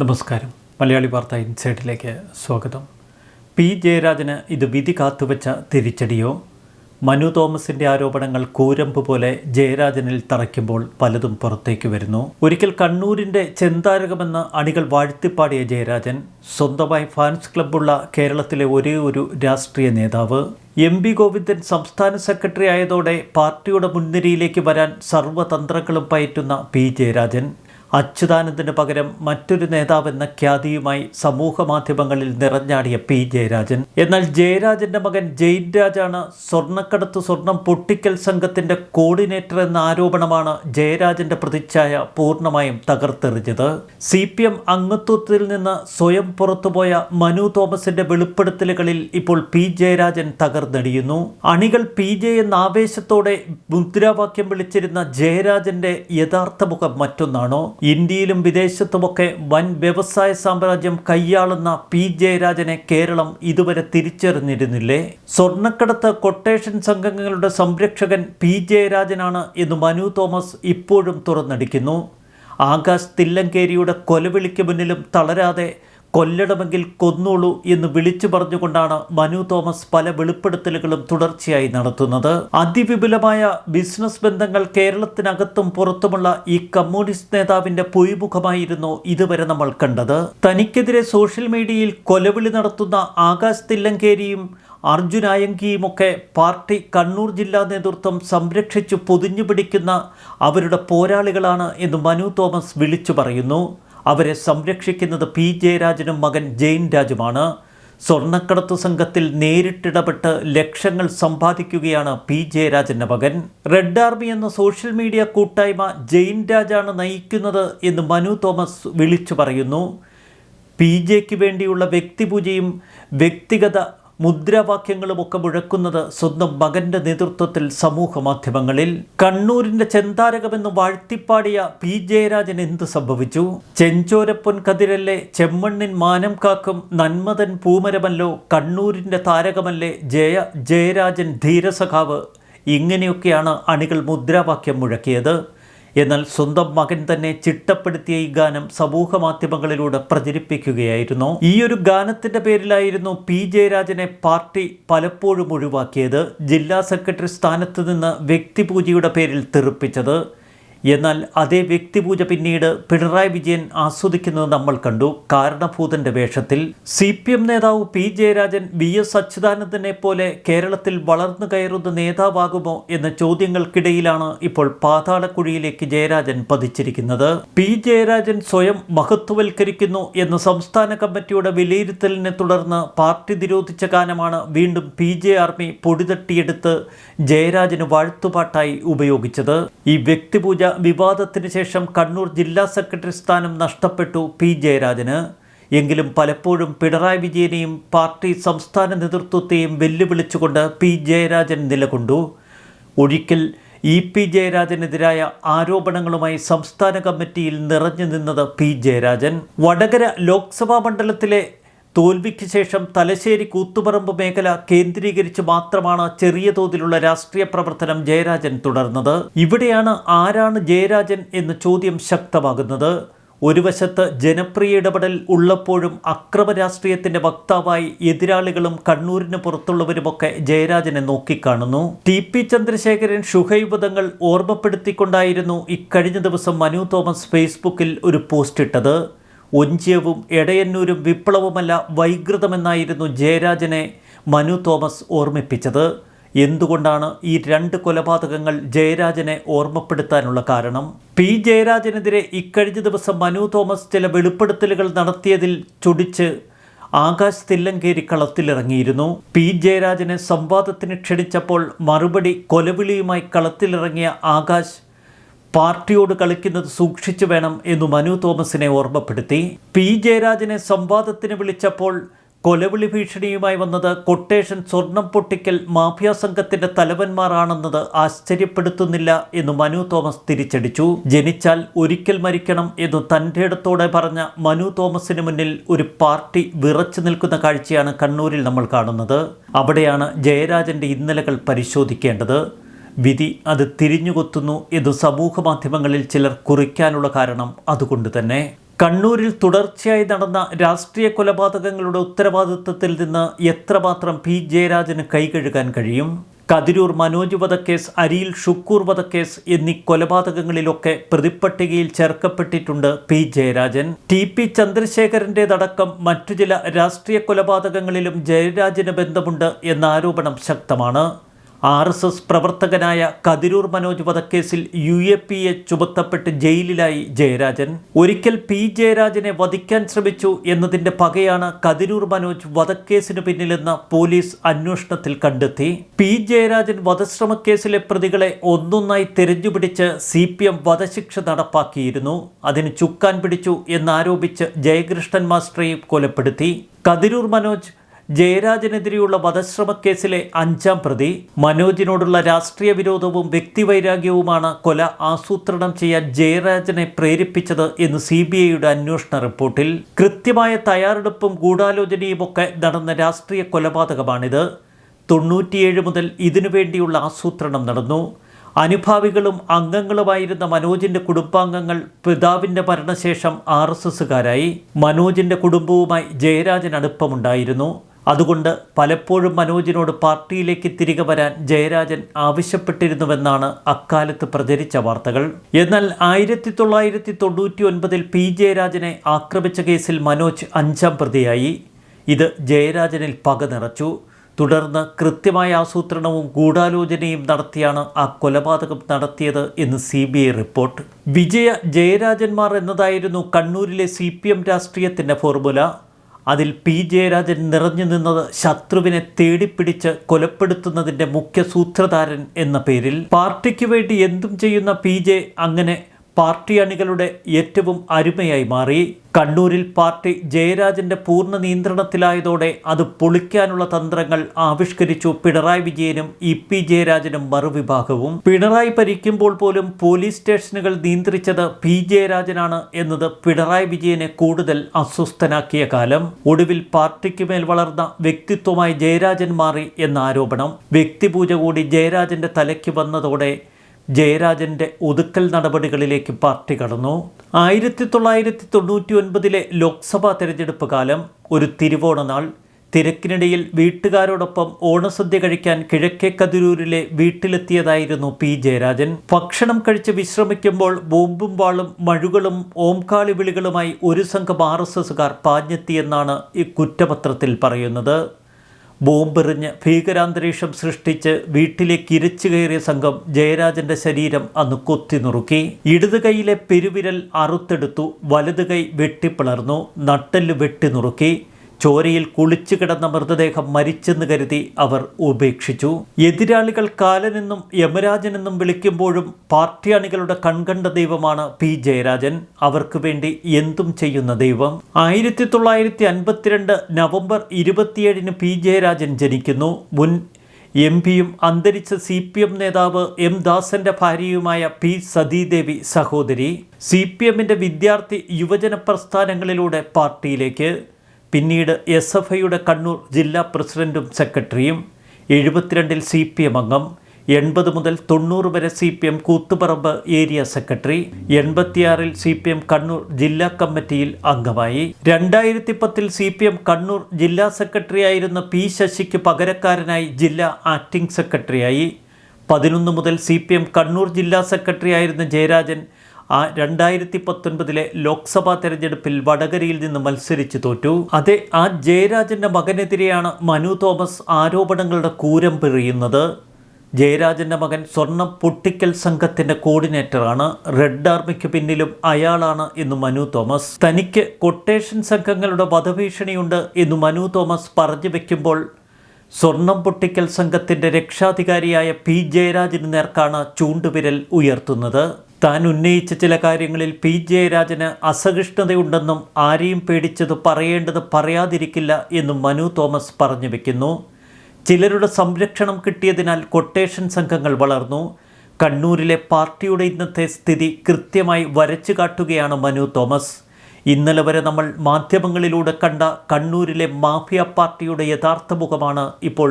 നമസ്കാരം. മലയാളി വാർത്ത ഇൻസൈഡിലേക്ക് സ്വാഗതം. പി. ജയരാജന് ഇത് വിധി കാത്തുവച്ച തിരിച്ചടിയോ? മനു തോമസിന്റെ ആരോപണങ്ങൾ കൂരമ്പ് പോലെ ജയരാജനിൽ തറയ്ക്കുമ്പോൾ പലതും പുറത്തേക്ക് വരുന്നു. ഒരിക്കൽ കണ്ണൂരിന്റെ ചെന്താരകമെന്ന് അണികൾ വാഴ്ത്തിപ്പാടിയ ജയരാജൻ സ്വന്തമായി ഫാൻസ് ക്ലബ്ബുള്ള കേരളത്തിലെ ഒരേ ഒരു രാഷ്ട്രീയ നേതാവ്. എം. പി ഗോവിന്ദൻ സംസ്ഥാന സെക്രട്ടറി ആയതോടെ പാർട്ടിയുടെ മുൻനിരയിലേക്ക് വരാൻ സർവതന്ത്രങ്ങളും പയറ്റുന്ന പി. ജയരാജൻ. അച്യുതാനന്ദന് പകരം മറ്റൊരു നേതാവെന്ന ഖ്യാതിയുമായി സമൂഹ മാധ്യമങ്ങളിൽ നിറഞ്ഞാടിയ പി. ജയരാജൻ. എന്നാൽ ജയരാജന്റെ മകൻ ജയിൻ രാജാണ് സ്വർണക്കടത്ത് സ്വർണം പൊട്ടിക്കൽ സംഘത്തിന്റെ കോർഡിനേറ്റർ എന്ന ആരോപണമാണ് ജയരാജന്റെ പ്രതിച്ഛായ പൂർണമായും തകർത്തെറിഞ്ഞത്. സി പി എം അംഗത്വത്തിൽ നിന്ന് സ്വയം പുറത്തുപോയ മനു തോമസിന്റെ വെളിപ്പെടുത്തലുകളിൽ ഇപ്പോൾ പി. ജയരാജൻ തകർന്നടിയുന്നു. അണികൾ പി. ജെ. എന്ന ആവേശത്തോടെ മുദ്രാവാക്യം വിളിച്ചിരുന്ന ജയരാജന്റെ യഥാർത്ഥ മുഖം മറ്റൊന്നാണോ? ഇന്ത്യയിലും വിദേശത്തുമൊക്കെ വൻ വ്യവസായ സാമ്രാജ്യം കൈയാളുന്ന പി. ജയരാജനെ കേരളം ഇതുവരെ തിരിച്ചറിഞ്ഞിരുന്നില്ലേ? സ്വർണക്കടത്ത് കൊട്ടേഷൻ സംഘങ്ങളുടെ സംരക്ഷകൻ പി. ജയരാജനാണ് എന്ന് മനു തോമസ് ഇപ്പോഴും തുറന്നടിക്കുന്നു. ആകാശ് തില്ലങ്കേരിയുടെ കൊലവിളിക്ക് മുന്നിലും തളരാതെ കൊല്ലണമെങ്കിൽ കൊന്നോളൂ എന്ന് വിളിച്ചു പറഞ്ഞുകൊണ്ടാണ് മനു തോമസ് പല വെളിപ്പെടുത്തലുകളും തുടർച്ചയായി നടത്തുന്നത്. അതിവിപുലമായ ബിസിനസ് ബന്ധങ്ങൾ കേരളത്തിനകത്തും പുറത്തുമുള്ള ഈ കമ്മ്യൂണിസ്റ്റ് നേതാവിന്റെ പൊയ്മുഖമായിരുന്നു ഇതുവരെ നമ്മൾ കണ്ടത്. തനിക്കെതിരെ സോഷ്യൽ മീഡിയയിൽ കൊലവിളി നടത്തുന്ന ആകാശ് തില്ലങ്കേരിയും അർജുൻ അയങ്കിയുമൊക്കെ പാർട്ടി കണ്ണൂർ ജില്ലാ നേതൃത്വം സംരക്ഷിച്ചു പൊതിഞ്ഞു പിടിക്കുന്ന അവരുടെ പോരാളികളാണ് എന്ന് മനു തോമസ് വിളിച്ചു പറയുന്നു. അവരെ സംരക്ഷിക്കുന്നത് പി. ജയരാജനും മകൻ ജെയിൻ രാജുമാണ്. സ്വർണക്കടത്ത് സംഘത്തിൽ നേരിട്ടിടപെട്ട് ലക്ഷങ്ങൾ സമ്പാദിക്കുകയാണ് പി. ജയരാജന്റെ മകൻ. റെഡ് ആർമി എന്ന സോഷ്യൽ മീഡിയ കൂട്ടായ്മ ജെയിൻ രാജാണ് നയിക്കുന്നത് എന്ന് മനു തോമസ് വിളിച്ചു പറയുന്നു. പി. ജെക്ക് വേണ്ടിയുള്ള വ്യക്തിപൂജയും വ്യക്തിഗത മുദ്രാവാക്യങ്ങളുമൊക്കെ മുഴക്കുന്നത് സ്വന്തം മകന്റെ നേതൃത്വത്തിൽ സമൂഹ മാധ്യമങ്ങളിൽ. കണ്ണൂരിന്റെ ചെന്താരകമെന്ന് വാഴ്ത്തിപ്പാടിയ പി. ജയരാജൻ എന്ത് സംഭവിച്ചു? ചെഞ്ചോരപ്പൊൻ കതിരല്ലേ ചെമ്മണ്ണിൻ മാനം കാക്കും നന്മതൻ പൂമരമല്ലോ കണ്ണൂരിന്റെ താരകമല്ലേ ജയ ജയരാജൻ ധീരസഖാവ്? ഇങ്ങനെയൊക്കെയാണ് അണികൾ മുദ്രാവാക്യം മുഴക്കിയത്. എന്നാൽ സ്വന്തം മകൻ തന്നെ ചിട്ടപ്പെടുത്തിയ ഈ ഗാനം സമൂഹ മാധ്യമങ്ങളിലൂടെ പ്രചരിപ്പിക്കുകയായിരുന്നു. ഈ ഒരു ഗാനത്തിന്റെ പേരിലായിരുന്നു പി. ജയരാജനെ പാർട്ടി പലപ്പോഴും ഒഴിവാക്കിയത്. ജില്ലാ സെക്രട്ടറി സ്ഥാനത്ത് നിന്ന് വ്യക്തിപൂജയുടെ പേരിൽ തെറിപ്പിച്ചത്. എന്നാൽ അതേ വ്യക്തിപൂജ പിന്നീട് പിണറായി വിജയൻ ആസ്വദിക്കുന്നത് നമ്മൾ കണ്ടു. കാരണഭൂതന്റെ വേഷത്തിൽ സി പി എം നേതാവ് പി ജയരാജൻ വി എസ് അച്യുതാനന്ദനെ പോലെ കേരളത്തിൽ വളർന്നു കയറുന്ന നേതാവാകുമോ എന്ന ചോദ്യങ്ങൾക്കിടയിലാണ് ഇപ്പോൾ പാതാളക്കുഴിയിലേക്ക് ജയരാജൻ പതിച്ചിരിക്കുന്നത്. പി ജയരാജൻ സ്വയം മഹത്വവൽക്കരിക്കുന്നു എന്ന സംസ്ഥാന കമ്മിറ്റിയുടെ വിലയിരുത്തലിനെ തുടർന്ന് പാർട്ടി നിരോധിച്ച ഗാനമാണ് വീണ്ടും പി ജെ ആർമി പൊടിതട്ടിയെടുത്ത് ജയരാജന് വാഴ്ത്തുപാട്ടായി ഉപയോഗിച്ചത്. ഈ വ്യക്തിപൂജ വിവാദത്തിന് ശേഷം കണ്ണൂർ ജില്ലാ സെക്രട്ടറി സ്ഥാനം നഷ്ടപ്പെട്ടു പി ജയരാജന്. എങ്കിലും പലപ്പോഴും പിണറായി വിജയനെയും പാർട്ടി സംസ്ഥാന നേതൃത്വത്തെയും വെല്ലുവിളിച്ചുകൊണ്ട് പി ജയരാജൻ നിലകൊണ്ടു. ഒരിക്കൽ ഇ പി ജയരാജനെതിരായ ആരോപണങ്ങളുമായി സംസ്ഥാന കമ്മിറ്റിയിൽ നിറഞ്ഞു നിന്നത് പി ജയരാജൻ. വടകര ലോക്സഭാ മണ്ഡലത്തിലെ തോൽവിക്ക് ശേഷം തലശ്ശേരി കൂത്തുപറമ്പ് മേഖല കേന്ദ്രീകരിച്ച് മാത്രമാണ് ചെറിയ തോതിലുള്ള രാഷ്ട്രീയ പ്രവർത്തനം ജയരാജൻ തുടർന്നത്. ഇവിടെയാണ് ആരാണ് ജയരാജൻ എന്ന ചോദ്യം ശക്തമാകുന്നത്. ഒരു വശത്ത് ജനപ്രിയ ഇടപെടൽ ഉള്ളപ്പോഴും അക്രമ രാഷ്ട്രീയത്തിന്റെ വക്താവായി എതിരാളികളും കണ്ണൂരിന് പുറത്തുള്ളവരുമൊക്കെ ജയരാജനെ നോക്കിക്കാണുന്നു. ടി പി ചന്ദ്രശേഖരൻ ശുഹൈബദങ്ങൾ ഓർമ്മപ്പെടുത്തിക്കൊണ്ടായിരുന്നു ഇക്കഴിഞ്ഞ ദിവസം മനു തോമസ് ഫേസ്ബുക്കിൽ ഒരു പോസ്റ്റ് ഇട്ടത്. ഒഞ്ചിയവും എടയന്നൂരും വിപ്ലവമല്ല വൈകൃതമെന്നായിരുന്നു ജയരാജനെ മനു തോമസ് ഓർമ്മിപ്പിച്ചത്. എന്തുകൊണ്ടാണ് ഈ രണ്ട് കൊലപാതകങ്ങൾ ജയരാജനെ ഓർമ്മപ്പെടുത്താനുള്ള കാരണം? പി ജയരാജനെതിരെ ഇക്കഴിഞ്ഞ ദിവസം മനു തോമസ് ചില വെളിപ്പെടുത്തലുകൾ നടത്തിയതിൽ ചൊടിച്ച് ആകാശ് തില്ലങ്കേരി കളത്തിലിറങ്ങിയിരുന്നു. പി ജയരാജനെ സംവാദത്തിന് ക്ഷണിച്ചപ്പോൾ മറുപടി കൊലവിളിയുമായി കളത്തിലിറങ്ങിയ ആകാശ് പാർട്ടിയോട് കളിക്കുന്നത് സൂക്ഷിച്ചു വേണം എന്നു മനു തോമസിനെ ഓർമ്മപ്പെടുത്തി. പി. ജയരാജനെ സംവാദത്തിന് വിളിച്ചപ്പോൾ കൊലവിളി ഭീഷണിയുമായി വന്നത് കൊട്ടേഷൻ സ്വർണം പൊട്ടിക്കൽ മാഫിയ സംഘത്തിന്റെ തലവന്മാരാണെന്നത് ആശ്ചര്യപ്പെടുത്തുന്നില്ല എന്ന് മനു തോമസ് തിരിച്ചടിച്ചു. ജനിച്ചാൽ ഒരിക്കൽ മരിക്കണം എന്ന് തന്റെ ഇടത്തോടെ പറഞ്ഞ മനു തോമസിന് മുന്നിൽ ഒരു പാർട്ടി വിറച്ചു നിൽക്കുന്ന കാഴ്ചയാണ് കണ്ണൂരിൽ നമ്മൾ കാണുന്നത്. അവിടെയാണ് ജയരാജന്റെ ഇന്നലകൾ പരിശോധിക്കേണ്ടത്. വിധി അത് തിരിഞ്ഞുകൊത്തുന്നു എന്ന് സമൂഹ മാധ്യമങ്ങളിൽ ചിലർ കുറിക്കാനുള്ള കാരണം അതുകൊണ്ട് തന്നെ. കണ്ണൂരിൽ തുടർച്ചയായി നടന്ന രാഷ്ട്രീയ കൊലപാതകങ്ങളുടെ ഉത്തരവാദിത്വത്തിൽ നിന്ന് എത്രമാത്രം പി. ജയരാജന് കൈകഴുകാൻ കഴിയും? കതിരൂർ മനോജ് വധക്കേസ് അരിയിൽ ഷുക്കൂർ വധക്കേസ് എന്നീ കൊലപാതകങ്ങളിലൊക്കെ പ്രതിപ്പട്ടികയിൽ ചേർക്കപ്പെട്ടിട്ടുണ്ട് പി. ജയരാജൻ. ടി. പി. ചന്ദ്രശേഖരന്റെതടക്കം മറ്റു ചില രാഷ്ട്രീയ കൊലപാതകങ്ങളിലും ജയരാജന് ബന്ധമുണ്ട് എന്ന ആരോപണം ശക്തമാണ്. ആർ എസ് എസ് പ്രവർത്തകനായ കതിരൂർ മനോജ് വധക്കേസിൽ യു എ പി എ ചുമത്തപ്പെട്ട് ജയിലിലായി ജയരാജൻ. ഒരിക്കൽ പി ജയരാജനെ വധിക്കാൻ ശ്രമിച്ചു എന്നതിന്റെ പകയാണ് കതിരൂർ മനോജ് വധക്കേസിന് പിന്നിലെന്ന് പോലീസ് അന്വേഷണത്തിൽ കണ്ടെത്തി. പി ജയരാജൻ വധശ്രമക്കേസിലെ പ്രതികളെ ഒന്നൊന്നായി തെരഞ്ഞുപിടിച്ച് സി പി എം വധശിക്ഷ നടപ്പാക്കിയിരുന്നു. അതിന് ചുക്കാൻ പിടിച്ചു എന്നാരോപിച്ച് ജയകൃഷ്ണൻ മാസ്റ്ററെയും കൊലപ്പെടുത്തി. കതിരൂർ മനോജ് ജയരാജനെതിരെയുള്ള വധശ്രമക്കേസിലെ അഞ്ചാം പ്രതി മനോജിനോടുള്ള രാഷ്ട്രീയ വിരോധവും വ്യക്തിവൈരാഗ്യവുമാണ് കൊല ആസൂത്രണം ചെയ്യാൻ ജയരാജനെ പ്രേരിപ്പിച്ചത് എന്ന് സി ബി ഐയുടെ അന്വേഷണ റിപ്പോർട്ടിൽ. കൃത്യമായ തയ്യാറെടുപ്പും ഗൂഢാലോചനയുമൊക്കെ നടന്ന രാഷ്ട്രീയ കൊലപാതകമാണിത്. തൊണ്ണൂറ്റിയേഴ് മുതൽ ഇതിനുവേണ്ടിയുള്ള ആസൂത്രണം നടന്നു. അനുഭാവികളും അംഗങ്ങളുമായിരുന്ന മനോജിന്റെ കുടുംബാംഗങ്ങൾ പിതാവിന്റെ മരണശേഷം ആർ എസ് എസുകാരായി മനോജിന്റെ കുടുംബവുമായി ജയരാജൻ അടുപ്പമുണ്ടായിരുന്നു. അതുകൊണ്ട് പലപ്പോഴും മനോജിനോട് പാർട്ടിയിലേക്ക് തിരികെ വരാൻ ജയരാജൻ ആവശ്യപ്പെട്ടിരുന്നുവെന്നാണ് അക്കാലത്ത് പ്രചരിച്ച വാർത്തകൾ. എന്നാൽ ആയിരത്തി തൊള്ളായിരത്തി തൊണ്ണൂറ്റി ഒൻപതിൽ പി ജയരാജനെ ആക്രമിച്ച കേസിൽ മനോജ് അഞ്ചാം പ്രതിയായി. ഇത് ജയരാജനിൽ പക നിറച്ചു. തുടർന്ന് കൃത്യമായ ആസൂത്രണവും ഗൂഢാലോചനയും നടത്തിയാണ് ആ കൊലപാതകം നടത്തിയത് എന്ന് സി ബി ഐ റിപ്പോർട്ട്. വിജയ ജയരാജന്മാർ എന്നതായിരുന്നു കണ്ണൂരിലെ സി പി എം രാഷ്ട്രീയത്തിന്റെ ഫോർമുല. അതിൽ പി. ജയരാജൻ നിറഞ്ഞു നിന്നത് ശത്രുവിനെ തേടിപ്പിടിച്ച് കൊലപ്പെടുത്തുന്നതിന്റെ മുഖ്യ സൂത്രധാരൻ എന്ന പേരിൽ പാർട്ടിക്ക് വേണ്ടി എന്തും ചെയ്യുന്ന പി. ജെ. അങ്ങനെ പാർട്ടി അണികളുടെ ഏറ്റവും അരുമയായി മാറി. കണ്ണൂരിൽ പാർട്ടി ജയരാജന്റെ പൂർണ നിയന്ത്രണത്തിലായതോടെ അത് പൊളിക്കാനുള്ള തന്ത്രങ്ങൾ ആവിഷ്കരിച്ചു പിണറായി വിജയനും ഇ പി ജയരാജനും മറുവിഭാഗവും. പിണറായി ഭരിക്കുമ്പോൾ പോലും പോലീസ് സ്റ്റേഷനുകൾ നിയന്ത്രിച്ചത് പി ജയരാജനാണ് എന്നത് പിണറായി വിജയനെ കൂടുതൽ അസ്വസ്ഥനാക്കിയ കാലം. ഒടുവിൽ പാർട്ടിക്ക് മേൽ വളർന്ന വ്യക്തിത്വമായി ജയരാജൻ മാറി എന്ന ആരോപണം വ്യക്തിപൂജ കൂടി ജയരാജന്റെ തലയ്ക്ക് വന്നതോടെ ജയരാജന്റെ ഒതുക്കൽ നടപടികളിലേക്ക് പാർട്ടി കടന്നു. ആയിരത്തി തൊള്ളായിരത്തി തൊണ്ണൂറ്റി ഒൻപതിലെ ലോക്സഭാ തെരഞ്ഞെടുപ്പ് കാലം ഒരു തിരുവോണനാൾ തിരക്കിനിടയിൽ വീട്ടുകാരോടൊപ്പം ഓണസദ്യ കഴിക്കാൻ കിഴക്കേ കതിരൂരിലെ വീട്ടിലെത്തിയതായിരുന്നു പി ജയരാജൻ. ഭക്ഷണം കഴിച്ച് വിശ്രമിക്കുമ്പോൾ ബോംബും വാളും മഴുകളും ഓംകാളി വിളികളുമായി ഒരു സംഘം ആർ എസ് എസുകാർ പാഞ്ഞെത്തിയെന്നാണ് ഈ കുറ്റപത്രത്തിൽ പറയുന്നത്. ബോംബെറിഞ്ഞ് ഭീകരാന്തരീക്ഷം സൃഷ്ടിച്ച് വീട്ടിലേക്ക് ഇരച്ചു കയറിയ സംഘം ജയരാജന്റെ ശരീരം അന്ന് കൊത്തി നുറുക്കി. ഇടത് കൈയിലെ പെരുവിരൽ അറുത്തെടുത്തു വലത് കൈ വെട്ടിപ്പിളർന്നു നട്ടെല്ല് വെട്ടി നുറുക്കി. ചോരയിൽ കുളിച്ചു കിടന്ന മൃതദേഹം മരിച്ചെന്ന് കരുതി അവർ ഉപേക്ഷിച്ചു. എതിരാളികൾ കാലനെന്നും യമരാജനെന്നും വിളിക്കുമ്പോഴും പാർട്ടി അണികളുടെ കൺകണ്ട ദൈവമാണ് പി. ജയരാജൻ. അവർക്ക് വേണ്ടി എന്തും ചെയ്യുന്ന ദൈവം. ആയിരത്തി തൊള്ളായിരത്തി അൻപത്തിരണ്ട് നവംബർ ഇരുപത്തിയേഴിന് പി. ജയരാജൻ ജനിക്കുന്നു. മുൻ എം പിയും അന്തരിച്ച സി പി എം നേതാവ് എം ദാസന്റെ ഭാര്യയുമായ പി. സതീദേവി സഹോദരി. സി പി എമ്മിന്റെ വിദ്യാർത്ഥി യുവജന പ്രസ്ഥാനങ്ങളിലൂടെ പാർട്ടിയിലേക്ക്. പിന്നീട് എസ് എഫ് ഐയുടെ കണ്ണൂർ ജില്ലാ പ്രസിഡന്റും സെക്രട്ടറിയും എഴുപത്തിരണ്ടിൽ സി പി എം അംഗം എൺപത് മുതൽ തൊണ്ണൂറ് വരെ C P M Koothuparamba area secretary എൺപത്തിയാറിൽ C P M Kannur ജില്ലാ കമ്മിറ്റിയിൽ അംഗമായി. രണ്ടായിരത്തി പത്തിൽ സി പി എം കണ്ണൂർ ജില്ലാ സെക്രട്ടറിയായിരുന്ന പി ശശിക്ക് പകരക്കാരനായി ജില്ലാ ആക്ടിംഗ് സെക്രട്ടറിയായി. പതിനൊന്ന് മുതൽ സി പി എം കണ്ണൂർ ജില്ലാ സെക്രട്ടറി ആയിരുന്ന ജയരാജൻ ആ രണ്ടായിരത്തി പത്തൊൻപതിലെ ലോക്സഭാ തെരഞ്ഞെടുപ്പിൽ വടകരയിൽ നിന്ന് മത്സരിച്ചു തോറ്റു. അതെ ആ ജയരാജന്റെ മകനെതിരെയാണ് മനു തോമസ് ആരോപണങ്ങളുടെ കൂരം പിറിയുന്നത് ജയരാജന്റെ മകൻ സ്വർണം പൊട്ടിക്കൽ സംഘത്തിന്റെ കോർഡിനേറ്ററാണ്. റെഡ് ആർമിക്ക് പിന്നിലും അയാളാണ് എന്ന് മനു തോമസ്. തനിക്ക് കൊട്ടേഷൻ സംഘങ്ങളുടെ വധഭീഷണിയുണ്ട് എന്ന് മനു തോമസ് പറഞ്ഞു വയ്ക്കുമ്പോൾ സ്വർണം പൊട്ടിക്കൽ സംഘത്തിന്റെ രക്ഷാധികാരിയായ പി ജയരാജന് നേർക്കാണ് ചൂണ്ടുവിരൽ ഉയർത്തുന്നത്. താൻ ഉന്നയിച്ച ചില കാര്യങ്ങളിൽ പി. ജയരാജന് അസഹിഷ്ണുതയുണ്ടെന്നും ആരെയും പേടിച്ചത് പറയേണ്ടത് പറയാതിരിക്കില്ല എന്നും മനു തോമസ് പറഞ്ഞു വെക്കുന്നു. ചിലരുടെ സംരക്ഷണം കിട്ടിയതിനാൽ കൊട്ടേഷൻ സംഘങ്ങൾ വളർന്നു. കണ്ണൂരിലെ പാർട്ടിയുടെ ഇന്നത്തെ സ്ഥിതി കൃത്യമായി വരച്ചു കാട്ടുകയാണ് മനു തോമസ്. ഇന്നലെ വരെ നമ്മൾ മാധ്യമങ്ങളിലൂടെ കണ്ട കണ്ണൂരിലെ മാഫിയ പാർട്ടിയുടെ യഥാർത്ഥ മുഖമാണ് ഇപ്പോൾ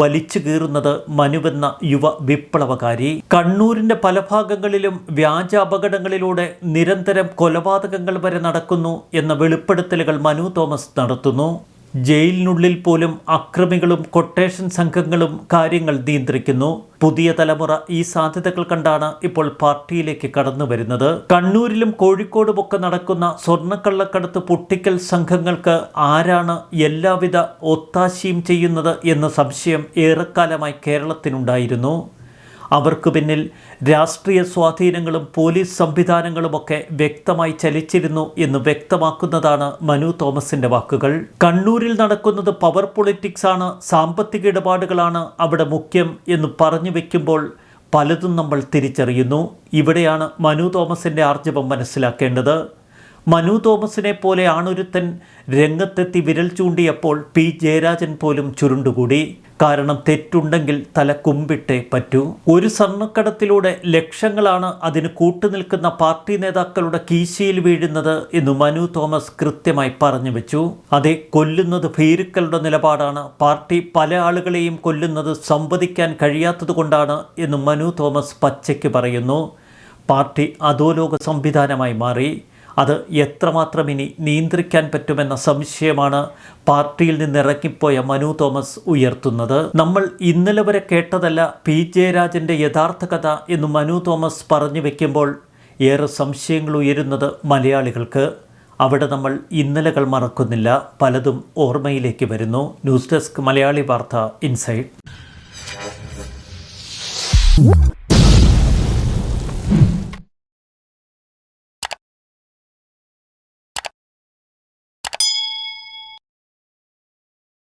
വലിച്ചു കീറുന്നത് മനുവെന്ന യുവ വിപ്ലവകാരി. കണ്ണൂരിന്റെ പല ഭാഗങ്ങളിലും വ്യാജ അപകടങ്ങളിലൂടെ നിരന്തരം കൊലപാതകങ്ങൾ വരെ നടക്കുന്നു എന്ന വെളിപ്പെടുത്തലുകൾ മനു തോമസ് നടത്തുന്നു. ജയിലിനുള്ളിൽ പോലും അക്രമികളും കൊട്ടേഷൻ സംഘങ്ങളും കാര്യങ്ങൾ നിയന്ത്രിക്കുന്നു. പുതിയ തലമുറ ഈ സാധ്യതകൾ കണ്ടാണ് ഇപ്പോൾ പാർട്ടിയിലേക്ക് കടന്നു വരുന്നത്. കണ്ണൂരിലും കോഴിക്കോടുമൊക്കെ നടക്കുന്ന സ്വർണക്കള്ളക്കടത്ത് പൊട്ടിക്കൽ സംഘങ്ങൾക്ക് ആരാണ് എല്ലാവിധ ഒത്താശയും ചെയ്യുന്നത് എന്ന സംശയം ഏറെക്കാലമായി കേരളത്തിനുണ്ടായിരുന്നു. അവർക്ക് പിന്നിൽ രാഷ്ട്രീയ സ്വാധീനങ്ങളും പോലീസ് സംവിധാനങ്ങളുമൊക്കെ വ്യക്തമായി ചലിച്ചിരുന്നു എന്ന് വ്യക്തമാക്കുന്നതാണ് മനു തോമസിന്റെ വാക്കുകൾ. കണ്ണൂരിൽ നടക്കുന്നത് പവർ പൊളിറ്റിക്സ് ആണ് സാമ്പത്തിക ഇടപാടുകളാണ് അവിടെ മുഖ്യം എന്ന് പറഞ്ഞു വെക്കുമ്പോൾ പലതും നമ്മൾ തിരിച്ചറിയുന്നു. ഇവിടെയാണ് മനു തോമസിന്റെ ആർജവം മനസ്സിലാക്കേണ്ടത്. മനു തോമസിനെ പോലെ ആണൊരുത്തൻ രംഗത്തെത്തി വിരൽ ചൂണ്ടിയപ്പോൾ പി ജയരാജൻ പോലും ചുരുണ്ടുകൂടി. കാരണം തെറ്റുണ്ടെങ്കിൽ തല കുമ്പിട്ടേ പറ്റൂ. ഒരു സ്വർണക്കടത്തിലൂടെ ലക്ഷങ്ങളാണ് അതിന് കൂട്ടുനിൽക്കുന്ന പാർട്ടി നേതാക്കളുടെ കീശയിൽ വീഴുന്നത് എന്ന് മനു തോമസ് കൃത്യമായി പറഞ്ഞു വെച്ചു. അതെ കൊല്ലുന്നത് ഭീരുക്കളുടെ നിലപാടാണ്. പാർട്ടി പല ആളുകളെയും കൊല്ലുന്നത് സംവദിക്കാൻ കഴിയാത്തതുകൊണ്ടാണ് എന്ന് മനു തോമസ് പച്ചയ്ക്ക് പറയുന്നു. പാർട്ടി അധോലോക സംവിധാനമായി മാറി. അത് എത്രമാത്രം ഇനി നിയന്ത്രിക്കാൻ പറ്റുമെന്ന സംശയമാണ് പാർട്ടിയിൽ നിന്ന് ഇറങ്ങിപ്പോയ മനു തോമസ് ഉയർത്തുന്നത്. നമ്മൾ ഇന്നലെ വരെ കേട്ടതല്ല പി ജയരാജന്റെ യഥാർത്ഥ കഥ എന്ന് മനു തോമസ് പറഞ്ഞു വെക്കുമ്പോൾ ഏറെ സംശയങ്ങൾ ഉയരുന്നത് മലയാളികൾക്ക്. അവിടെ നമ്മൾ ഇന്നലകൾ മറക്കുന്നില്ല പലതും ഓർമ്മയിലേക്ക് വരുന്നു. ന്യൂസ് ഡെസ്ക് മലയാളി വാർത്ത ഇൻസൈഡ്.